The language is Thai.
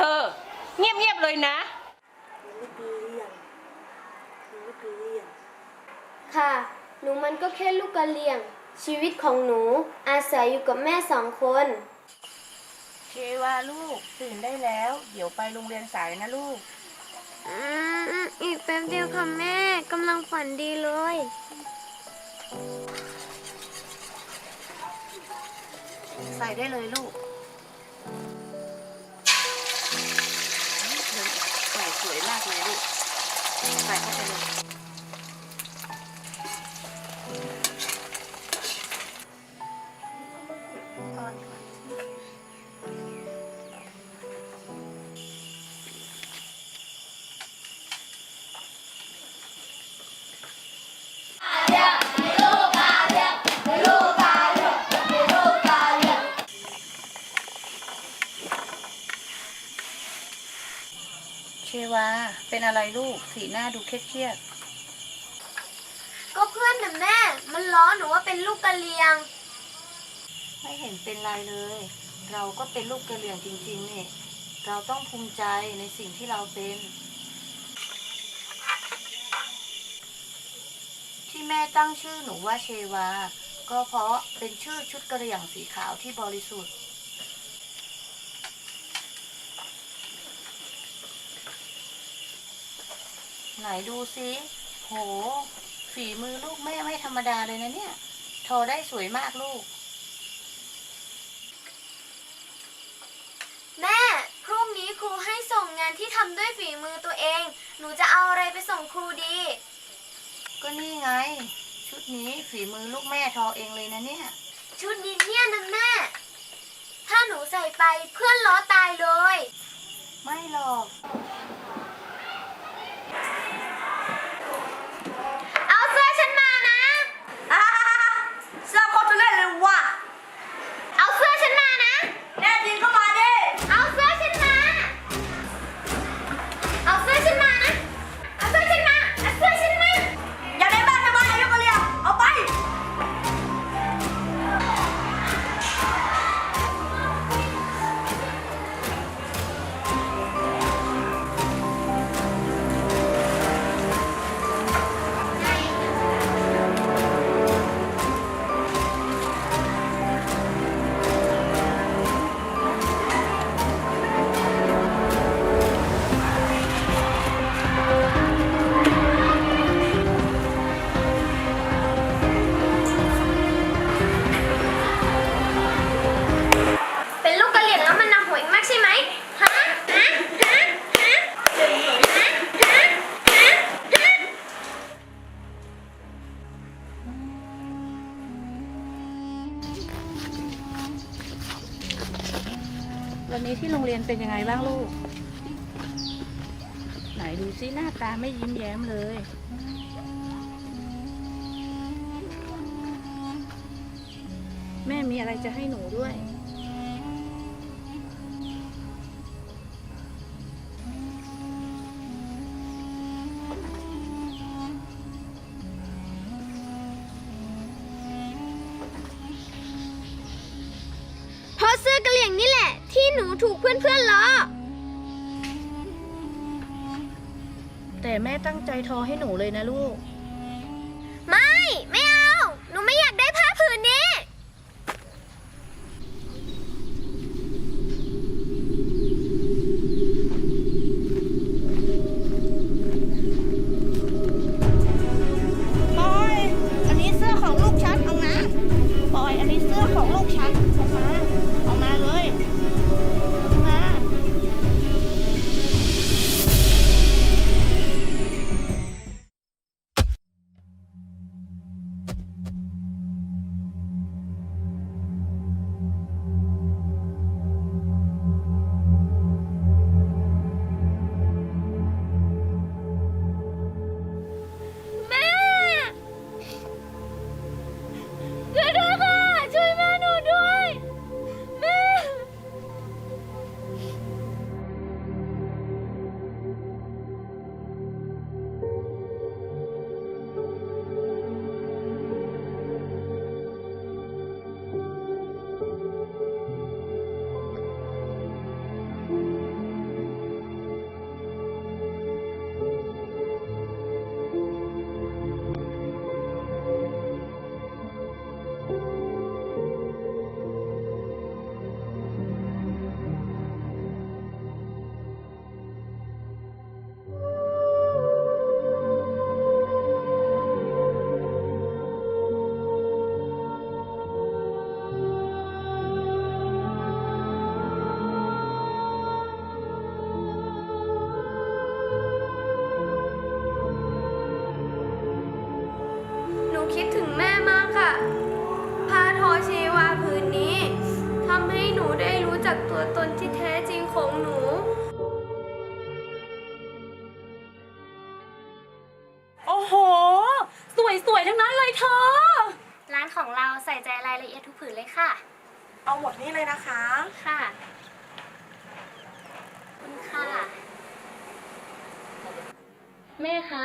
นี่พวกเธอ เงียบๆเลยนะค่ะ หนูมันก็แค่ลูกกะเหรี่ยง ชีวิตของหนูอาศัยอยู่กับแม่สองคนเชวาลูกตื่นได้แล้ว เดี๋ยวไปโรงเรียนสายนะลูก อืมอีกแป๊บเดียวค่ะแม่กำลังฝันดีเลย ใส่ได้เลยลูก ใส่เข้าไปเลย เชวา เป็นอะไรลูก สีหน้าดูเครียดก็เพื่อนน่ะแม่ มันล้อหนูว่าเป็นลูกกะเหรี่ยง ๆไม่เห็นเป็นไรเลย เราก็เป็นลูกกระเหลี่ยงจริงๆนี่ เราต้องภูมิใจในสิ่งที่เราเป็น ที่แม่ตั้งชื่อหนูว่าเชวา ก็เพราะเป็นชื่อชุดกระเหลี่ยงสีขาวที่บริสุทธิ์ ไหนดูซิโห ฝีมือลูกแม่ไม่ธรรมดาเลยนะเนี่ยทอได้สวยมากลูก แม่ พรุ่งนี้ครูให้ส่งงานที่ทำด้วยฝีมือตัวเอง หนูจะเอาอะไรไปส่งครูดี ก็นี่ไง ชุดนี้ฝีมือลูกแม่ทอเองเลยนะเนี่ย ชุดนี้เนี่ยนะแม่ ถ้าหนูใส่ไปเพื่อนล้อตายเลย ไม่หรอก วันนี้ที่โรงเรียนเป็นยังไงบ้างลูก ไหนดูซิหน้าตาไม่ยิ้มแย้มเลย แม่มีอะไรจะให้หนูด้วย ที่หนูถูกเพื่อนๆล้อ แต่แม่ตั้งใจทอให้หนูเลยนะลูก ไม่ ไม่เอา หนูไม่อยากได้ผ้าผืนนี้ ปอย อันนี้เสื้อของลูกฉันเอามาปอย อันนี้เสื้อของลูกฉัน นูได้รู้จักตัวตนที่แท้จริงของหนู โอ้โห สวยๆ ทั้งนั้นเลยเธอ ร้านของเราใส่ใจรายละเอียดทุกผืนเลยค่ะ เอาหมดนี่เลยนะคะ ค่ะ คุณค่ะ แม่คะ